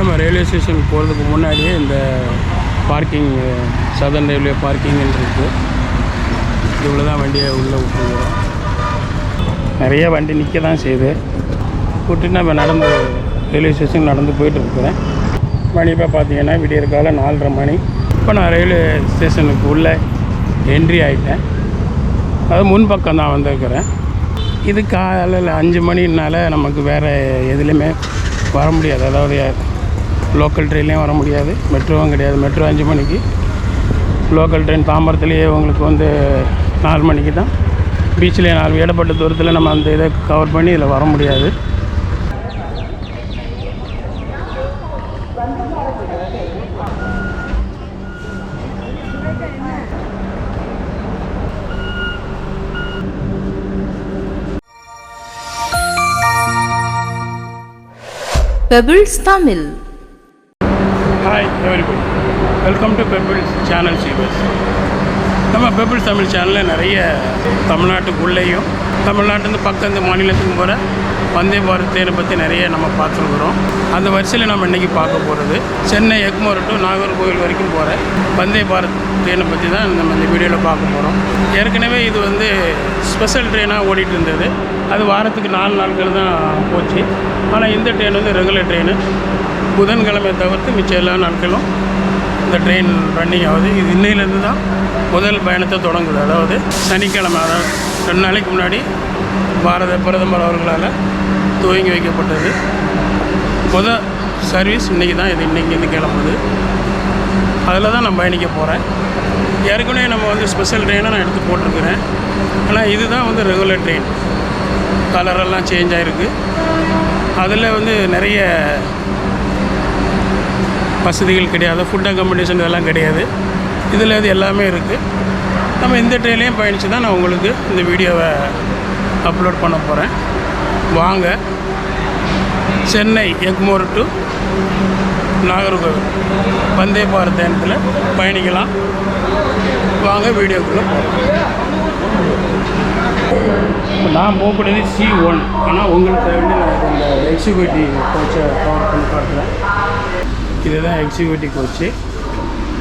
நம்ம railway station போகிறதுக்கு முன்னாடியே இந்த பார்க்கிங் சதர்ன் ரயில்வே பார்க்கிங் இருக்குது இவ்வளோ தான் வண்டியை உள்ளே விட்டுருக்குறோம் நிறைய வண்டி நிற்க தான் செய்யுது. விட்டு நம்ம நடந்து ரயில்வே ஸ்டேஷன் நடந்து போயிட்டு இருக்கிறேன். மணி இப்போ பார்த்தீங்கன்னா விடியற் காலம் நாலரை மணி. இப்போ நான் ரயில்வே ஸ்டேஷனுக்கு உள்ளே என்ட்ரி ஆகிட்டேன் அது முன்பக்கம் தான் வந்திருக்கிறேன். இது காலையில் அஞ்சு மணினால நமக்கு வேறு எதுலேயுமே வர முடியாது. அதாவது லோக்கல் ட்ரெயின்லேயும் வர முடியாது. மெட்ரோவும் கிடையாது. மெட்ரோ அஞ்சு மணிக்கு. லோக்கல் ட்ரெயின் தாம்பரத்துலேயே உங்களுக்கு வந்து நாலு மணிக்கு தான். பீச்சில் நாலு இடப்பட்ட தூரத்தில் நம்ம அந்த இதை கவர் பண்ணி இதில் வர முடியாது. Pebbles Tamil hi everybody welcome to Pebbles channel சீவர்ஸ் நம்ம பெபிள்ஸ் தமிழ் சேனலில் நிறைய தமிழ்நாட்டுக்குள்ளேயும் தமிழ்நாட்டிலேருந்து பக்கம் இந்த மாநிலத்துக்கு போகிற வந்தே பாரத் தேனை பற்றி நிறைய நம்ம பார்த்துருக்குறோம். அந்த வரிசையில் நம்ம இன்றைக்கி பார்க்க போகிறது சென்னை எக்மோர் டு நாகர்கோவில் வரைக்கும் போகிற வந்தே பாரத் ட்ரெயினை பற்றி தான் நம்ம இந்த வீடியோவில் பார்க்க போகிறோம் ஏற்கனவே இது வந்து ஸ்பெஷல் ட்ரெயினாக ஓடிட்டு இருந்தது. அது வாரத்துக்கு நாலு நாட்கள் தான் போச்சு. ஆனால் இந்த ட்ரெயின் வந்து ரெகுலர் ட்ரெயின் புதன்கிழமை தவிர்த்து மிச்சம் எல்லா நாட்களும் இந்த ட்ரெயின் ரன்னிங் ஆகுது. இது இன்னையிலேருந்து தான் முதல் பயணத்தை தொடங்குது. அதாவது சனிக்கிழமை அதாவது ரெண்டு நாளைக்கு முன்னாடி பாரத பிரதமர் அவர்களால் துவங்கி வைக்கப்பட்டது. முத சர்வீஸ் இன்றைக்கி தான் இது இன்றைக்கி கிளம்புது. அதில் தான் நான் பயணிக்க போகிறேன் ஏற்கனவே நம்ம வந்து ஸ்பெஷல் ட்ரெயினை நான் எடுத்து போட்டிருக்கிறேன். ஆனால் இதுதான் வந்து ரெகுலர் ட்ரெயின் கலரெல்லாம் சேஞ்ச் ஆகிருக்கு அதில் வந்து நிறைய வசதிகள் கிடையாது ஃபுட் அக்கமடேஷன் இதெல்லாம் கிடையாது. இதில் இது எல்லாமே இருக்குது நம்ம இந்த ட்ரெயின்லேயும் பயணித்து தான் நான் உங்களுக்கு இந்த வீடியோவை அப்லோட் பண்ண போகிறேன் வாங்க. சென்னை எக்மோர் டு நாகர்கோவில். வந்தே பாரத் பயணத்தில் பயணிக்கலாம். வாங்க வீடியோக்குள்ளே போகலாம் நான் போகக்கூடியது சி ஒன் ஆனால் உங்களுக்கு வேண்டி நான் இந்த எக்ஸிக்யூட்டிவ் கோச்சை பவர் பண்ணி காட்டுறேன் இதுதான் எக்ஸிக்யூட்டிவ் கோச்சு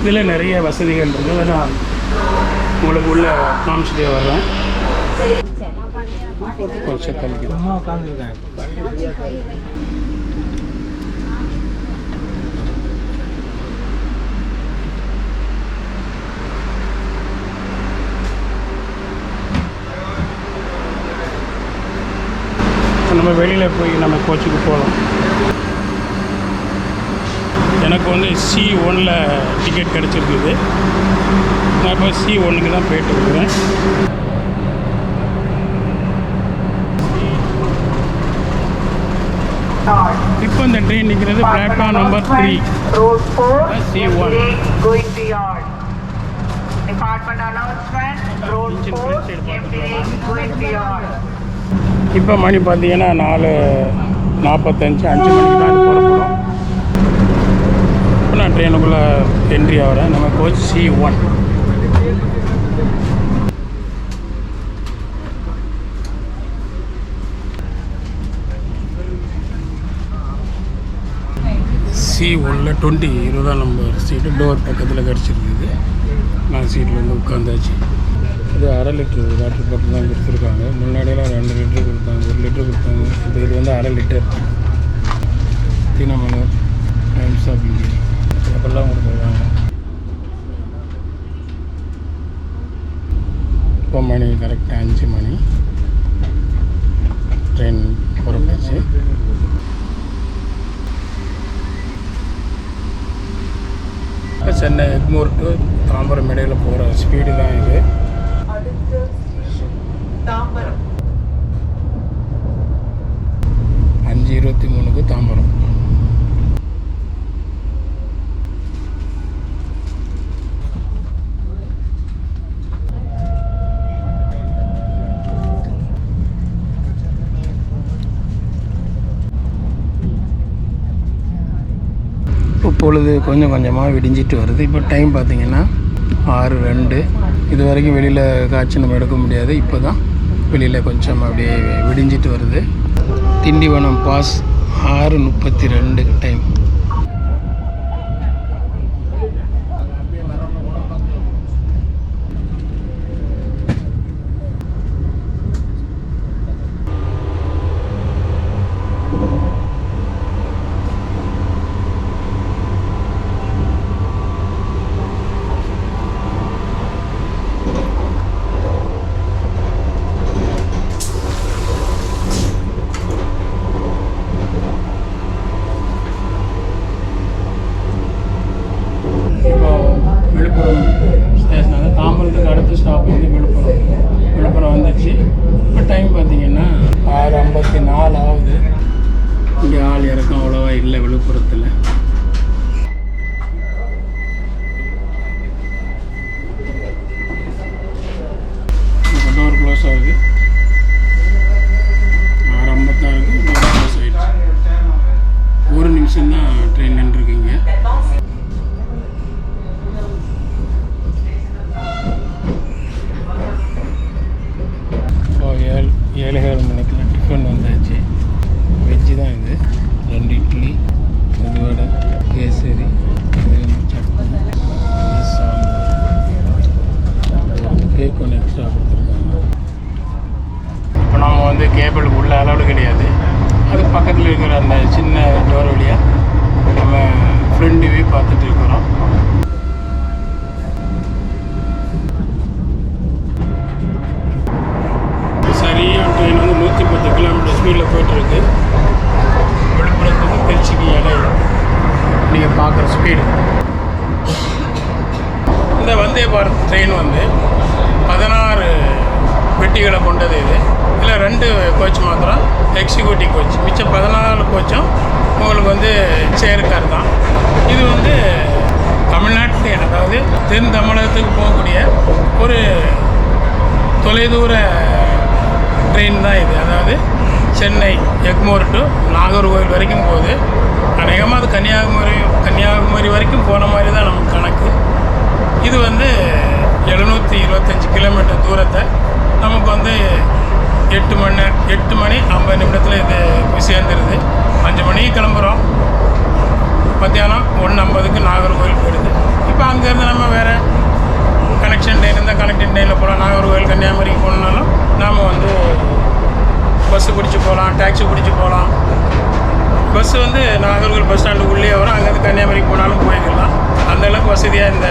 இதில் நிறைய வசதிகள் இருக்குது நான் உங்களுக்கு உள்ள காமிச்சிட்டே வர்றேன். இப்போ நம்ம வெளியில் போய் நம்ம கோச்சுக்கு போகலாம் எனக்கு வந்து சி ஒனில் டிக்கெட் கிடச்சிருக்குது நான் இப்போ சி ஒன்றுக்கு தான் போயிட்டு இருக்கிறேன் இப்போ இந்த ட்ரெயின் நிற்கிறது platform number three Road 4, C1. MD going beyond. Department announcement, Road Engine 4, print side MD going beyond. இப்போ மணி பார்த்தீங்கன்னா நாலு நாற்பத்தஞ்சு அஞ்சு மணிக்கு தான் இது புறப்படும் என்ட்ரி ஆகிறேன் நம்ம கோச் சி ஒன் சி ஒன்னில் டுவெண்ட்டி இருபதாம் நம்பர் சீட்டு டோர் பக்கத்தில் கிடச்சிருக்குது நான் சீட்டில் வந்து உட்காந்தாச்சு இது அரை லிட்டர் வாட்டர் பாட்டில் தான் கொடுத்துருக்காங்க. முன்னாடியெல்லாம் ரெண்டு லிட்டர் கொடுத்தாங்க. ஒரு லிட்டர் கொடுத்தாங்க. இது வந்து அரை litre. Dinamalar Times of India அப்படிலாம் கொடுத்துருக்காங்க இப்போ மணி கரெக்டாக அஞ்சு மணி. ட்ரெயின் புறப்பட்டுச்சு. சென்னை எக்மோர் டு தாம்பரம் இடையில் போகிற ஸ்பீடு தான் இது அஞ்சு இருபத்தி மூணுக்கு தாம்பரம் இப்போ பொழுது கொஞ்சம் கொஞ்சமாக விடிஞ்சிட்டு வருது. இப்போ டைம் பார்த்திங்கன்னா ஆறு ரெண்டு. இது வரைக்கும் வெளியில் காய்ச்சி நம்ம எடுக்க முடியாது. இப்போ தான் வெளியில் கொஞ்சம் அப்படியே விடிஞ்சிட்டு வருது. திண்டிவனம் பாஸ் ஆறு முப்பத்தி ரெண்டு டைம் ஆகுது இங்கே ஆள் இறக்கம் அவ்வளோவா இல்லை விழுப்புரத்தில். டோர் க்ளோஸ் ஆகுது. ஆறு ஐம்பத்தாறுக்கு டோர் க்ளோஸ் ஆகிடுச்சு ஒரு நிமிஷம்தான் ட்ரெயின் நின்றுருக்குங்க. ஏழு ஏழு மணிக்கெலாம் டிஃபன் வந்தாச்சு. வெஜ்ஜு தான் இது. ரெண்டு இட்லி ஒரு வடை கேசரி சட்னி சாம்பார். கேக் ஒன்று எக்ஸ்ட்ரா கொடுத்துருக்காங்க. இப்போ நம்ம வந்து கேபிள் உள்ள அளவு கிடையாது. அது பக்கத்தில் இருக்கிற அந்த சின்ன டோர் வழியாக நம்ம ஃப்ரெண்ட் வியூ பார்த்துட்டு இருக்கிறோம். ஸ்பீடு இந்த வந்தே பாரத் ட்ரெயின் வந்து பதினாறு பெட்டிகளை கொண்டது இது. இதில் ரெண்டு கோச் மாத்திரம் எக்ஸிக்யூட்டிவ் கோச் மிச்சம் பதினாலு கோச்சும் உங்களுக்கு வந்து சேர்க்கார் தான். இது வந்து தமிழ்நாட்டிலே அதாவது தென் தமிழகத்துக்கு போகக்கூடிய ஒரு தொலைதூர ட்ரெயின் தான் இது. அதாவது சென்னை எக்மோர் டு நாகர்கோவில் வரைக்கும் போகுது. அநேகமாக அது கன்னியாகுமரி கன்னியாகுமரி வரைக்கும் போன மாதிரி தான் நமக்கு கணக்கு. இது வந்து எழுநூற்றி இருபத்தஞ்சி கிலோமீட்டர் தூரத்தை நமக்கு வந்து எட்டு மணி எட்டு மணி ஐம்பது நிமிடத்தில் இது போய் சேர்ந்துருது. அஞ்சு மணிக்கு கிளம்புறோம். மத்தியானம் ஒன்று ஐம்பதுக்கு நாகர்கோவில் போயிடுது. இப்போ அங்கேருந்து நம்ம வேறு கனெக்ஷன் ட்ரெயின் இருந்தால் கனெக்டிங் ட்ரெயினில் போகலாம் நாகர்கோவில் கன்னியாகுமரிக்கு போகணுன்னாலும் நாம் வந்து பஸ்ஸு பிடிச்சி போகலாம் டாக்ஸி பிடிச்சி போகலாம் பஸ்ஸு வந்து நாகர்கோவில் பஸ் ஸ்டாண்டுக்குள்ளேயே வரும். அங்கேருந்து கன்னியாகுமரி போனாலும் போய்க்கலாம் அந்த அளவுக்கு வசதியாக இந்த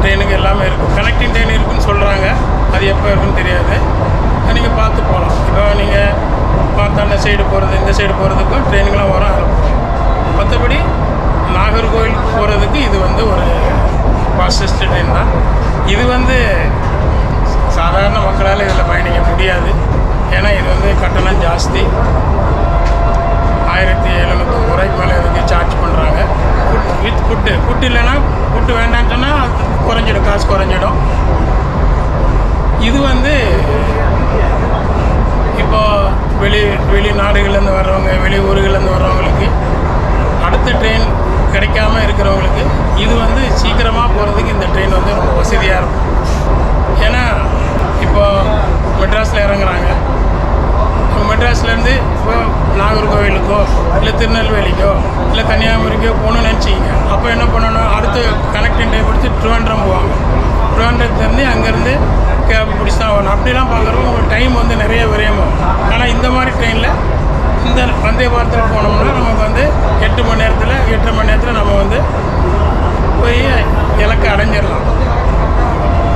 ட்ரெயினுக்கு எல்லாமே இருக்கும். கனெக்டிங் ட்ரெயின் இருக்குன்னு சொல்கிறாங்க அது எப்போ இருக்குன்னு தெரியாது. நீங்கள் பார்த்து போகலாம். இப்போ நீங்கள் பார்த்தாண்ட சைடு போகிறது இந்த சைடு போகிறதுக்கும் ட்ரெயினுங்களாம் வர ஆரம்பிக்கும். மற்றபடி நாகர்கோவில் போகிறதுக்கு இது வந்து ஒரு ஃபாஸ்டஸ்ட் ட்ரெயின் தான். இது வந்து சாதாரண மக்களால் இதில் பயணிக்க முடியாது. ஏன்னா இது வந்து கட்டணம் ஜாஸ்தி. ஆயிரத்தி எழுநூற்றி ரூபாய்க்கு மேலே இதுக்கு சார்ஜ் பண்ணுறாங்க வித் ஃபுட்டு ஃபுட்டு இல்லைன்னா ஃபுட்டு வேண்டாம்னு சொன்னால் அது குறைஞ்சிடும் காசு குறைஞ்சிடும். இது வந்து இப்போ வெளி வெளிநாடுகள்லேருந்து வர்றவங்க வெளி ஊர்கள்லேருந்து வர்றவங்களுக்கு அடுத்த ட்ரெயின் கிடைக்காம இருக்கிறவங்களுக்கு இது வந்து சீக்கிரமாக போகிறதுக்கு இந்த ட்ரெயின் வந்து ரொம்ப வசதியாக இருக்கும். ஏன்னா இப்போது மெட்ராஸில் இறங்குறாங்க. மெட்ராஸ்லேருந்து இப்போ நாகர்கோவிலுக்கோ இல்லை திருநெல்வேலிக்கோ இல்லை கன்னியாகுமரிக்கோ போகணும்னு நினச்சிங்க. அப்போ என்ன பண்ணணும்? அடுத்து கனெக்டிங் டைம் எடுத்து ட்ரிவாண்ட்ரம் போவாங்க. ட்ரிவாண்ட்ரத்துலேருந்து அங்கேருந்து கேப் பிடிச்சி தான் வரணும். அப்படிலாம் பார்க்குறப்போ உங்களுக்கு டைம் வந்து நிறைய விரையமாகும் ஆனால் இந்த மாதிரி ட்ரெயினில் இந்த வந்தே பாரத்தில் போனோம்னா நமக்கு வந்து எட்டு மணி நேரத்தில் எட்டரை மணி நேரத்தில் நம்ம வந்து போய் இலக்கை அடைஞ்சிடலாம்.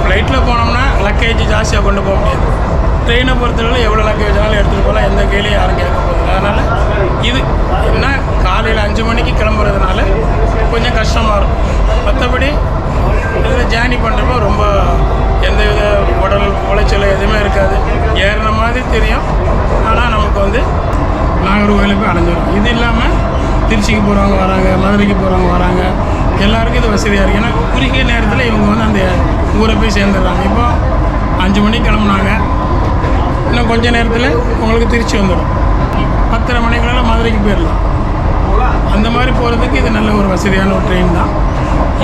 ஃப்ளைட்டில் போனோம்னா லக்கேஜ் ஜாஸ்தியாக கொண்டு போக முடியாது. ட்ரெயினை பொறுத்தவரை எவ்வளோ லக்கேஜ் வேணாலும் எடுத்துகிட்டு போகலாம். எந்த கேள்வியும் யாரும் கேட்க போகுது அதனால் இது என்ன காலையில் அஞ்சு மணிக்கு கிளம்புறதுனால கொஞ்சம் கஷ்டமாக இருக்கும். மற்றபடி இதில் ஜேர்னி பண்ணுறப்போ ரொம்ப எந்த வித உடல் உளைச்சல் எதுவுமே இருக்காது. ஏறின மாதிரி தெரியும். ஆனால் நமக்கு வந்து நாகர்கோவிலுக்கு அடைஞ்சிடும் இது இல்லாமல் திருச்சிக்கு போகிறவங்க வராங்க மதுரைக்கு போகிறவங்க வராங்க. எல்லாருக்கும் இது வசதியாக இருக்குது ஏன்னா குறுகிய நேரத்தில் இவங்க வந்து அந்த ஊரை போய் சேர்ந்துடுறாங்க. இப்போ அஞ்சு மணிக்கு கிளம்புனாங்க. இன்னும் கொஞ்ச நேரத்தில் உங்களுக்கு திருச்சி வந்துடும் பத்தரை மணிக்கெல்லாம் மதுரைக்கு போயிடலாம் அந்த மாதிரி போகிறதுக்கு இது நல்ல ஒரு வசதியான ஒரு ட்ரெயின் தான்.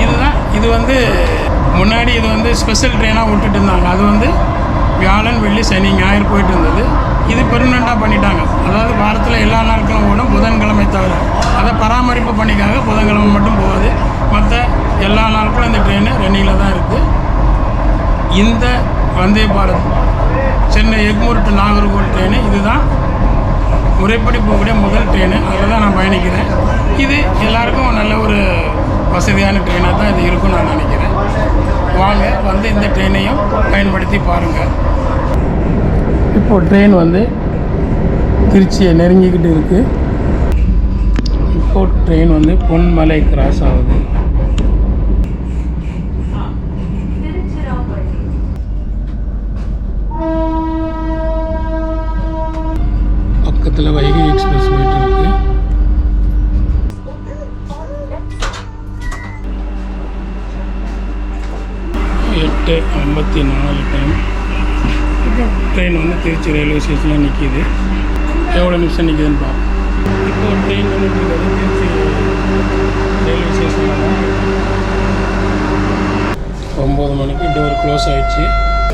இதுதான் இது வந்து முன்னாடி இது வந்து ஸ்பெஷல் ட்ரெயினாக விட்டுட்டு இருந்தாங்க. அது வந்து வியாழன் வெள்ளி சனி ஞாயிறு போயிட்டு இருந்தது. இது பெர்மனண்ட்டாக பண்ணிட்டாங்க. அதாவது வாரத்தில் எல்லா நாட்களும் ஓடும் புதன்கிழமை தவிர. அதை பராமரிப்பு பண்ணிக்காக புதன்கிழமை மட்டும் போகுது. மற்ற எல்லா நாட்களும் இந்த ட்ரெயின் ரன்னிங்கில் தான் இருக்குது இந்த வந்தே பாரத். சென்னை எக்மூர் டு நாகர்கோவில் ட்ரெயின் இதுதான் முறைப்படி போகக்கூடிய முதல் ட்ரெயின் அதில் தான் நான் பயணிக்கிறேன். இது எல்லாருக்கும் நல்ல ஒரு வசதியான ட்ரெயினாக தான் இது இருக்கும்னு நான் நினைக்கிறேன். வாங்க வந்து இந்த ட்ரெயினையும் பயன்படுத்தி பாருங்கள் இப்போ ட்ரெயின் வந்து திருச்சியை நெருங்கிக்கிட்டு இருக்குது இப்போது ட்ரெயின் வந்து பொன்மலை கிராஸ் ஆகுது. பக்கத்தில் வைகை எக்ஸ்பிரஸ் போயிட்டு எட்டு ஐம்பத்தி நாலு டைம் இப்போ ட்ரெயின் வந்து திருச்சி ரயில்வே ஸ்டேஷனில் நிற்கிது எவ்வளோ நிமிஷம் நிற்கிதுன்னு பார்ப்போம் இப்போ ட்ரெயின் வந்து இருக்கிறது திருச்சி ரயில்வே ஸ்டேஷனில் ஒம்பது மணிக்கு டோர் க்ளோஸ் ஆகிடுச்சு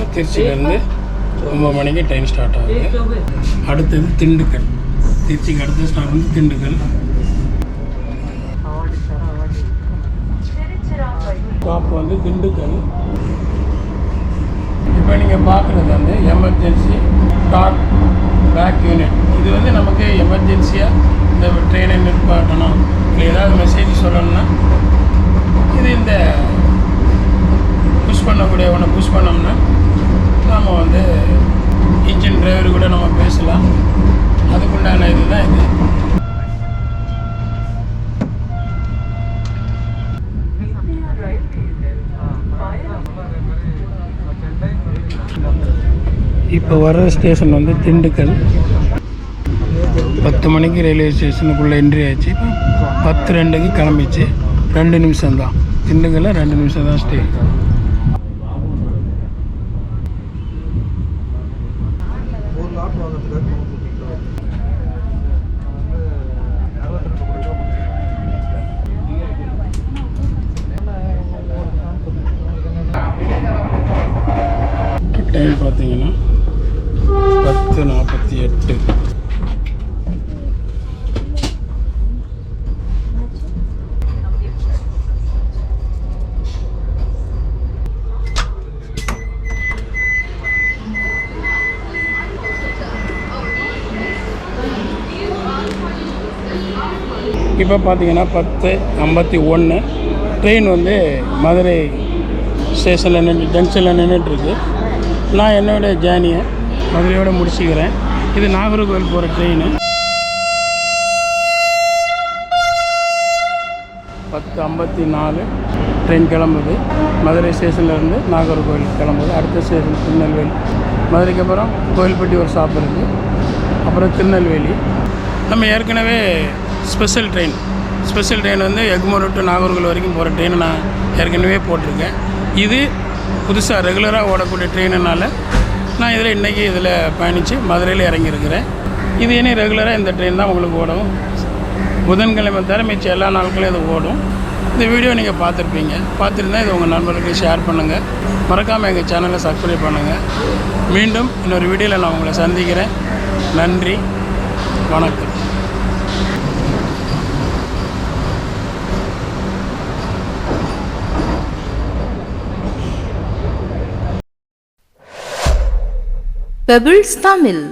திருச்சியிலேருந்து ஒம்பது மணிக்கு ட்ரெயின் ஸ்டார்ட் ஆகுது. அடுத்தது திண்டுக்கல். திருச்சிக்கு அடுத்த ஸ்டாப் வந்து திண்டுக்கல். ஸ்டாப் வந்து திண்டுக்கல். இப்போ நீங்கள் பார்க்குறது வந்து எமர்ஜென்சி டாட் பேக் யூனிட் இது வந்து நமக்கு எமர்ஜென்சியாக இந்த ட்ரெயினை நிற்பாட்டணும் இல்லை ஏதாவது மெசேஜ் சொல்லணும்னா இது இந்த புஷ் பண்ணக்கூடிய ஒன்று புஷ் பண்ணோம்னா நம்ம வந்து இன்ஜின் டிரைவர் கூட நம்ம பேசலாம். அதுக்குண்டான இதுதான் இது. இப்போ வர ஸ்டேஷன் வந்து திண்டுக்கல். பத்து மணிக்கு ரயில்வே ஸ்டேஷனுக்குள்ளே என்ட்ரி ஆச்சு பத்து ரெண்டுக்கு கிளம்பிச்சு. ரெண்டு நிமிஷம் தான் திண்டுக்கல்ல ரெண்டு நிமிஷம் தான் ஸ்டே டைம் பார்த்தீங்கன்னா பத்து நாற்பத்தி எட்டு. இப்போ பார்த்தீங்கன்னா பத்து ஐம்பத்தி ஒன்று. ட்ரெயின் வந்து மதுரை ஸ்டேஷனில் நின்று ஜங்ஷனில் நின்றுட்டுருக்கு. நான் என்னோட ஜேர்னியை மதுரையோடு முடிச்சுக்கிறேன். இது நாகர்கோவில் போகிற ட்ரெயின் பத்து ஐம்பத்தி நாலு ட்ரெயின் கிளம்புது. மதுரை ஸ்டேஷன்லேருந்து நாகர்கோவில் கிளம்புது. அடுத்த ஸ்டேஷன் திருநெல்வேலி. மதுரைக்கு அப்புறம் கோயில்பட்டி ஒரு ஸ்டாப் இருக்குது அப்புறம் திருநெல்வேலி. நம்ம ஏற்கனவே ஸ்பெஷல் ட்ரெயின் ஸ்பெஷல் ட்ரெயின் வந்து எக்மோர் டு நாகர்கோவில் வரைக்கும் போகிற ட்ரெயினை நான் ஏற்கனவே போட்டிருக்கேன். இது புதுசாக ரெகுலராக ஓடக்கூடிய ட்ரெயினுனால நான் இதில் இன்றைக்கி இதில் பயணித்து மதுரையில் இறங்கியிருக்கிறேன். இது இனி ரெகுலராக இந்த ட்ரெயின் தான் உங்களுக்கு ஓடும் புதன்கிழமை தவிர மிச்சம் எல்லா நாட்களும் இது ஓடும். இந்த வீடியோ நீங்கள் பார்த்துருப்பீங்க. பார்த்துருந்தா இது உங்கள் நண்பர்களுக்கு ஷேர் பண்ணுங்கள் மறக்காமல் எங்கள் சேனலை சப்ஸ்கிரைப் பண்ணுங்கள் மீண்டும் இன்னொரு வீடியோவில் நான் உங்களை சந்திக்கிறேன். நன்றி. வணக்கம். பெபிள்ஸ் தமிழ்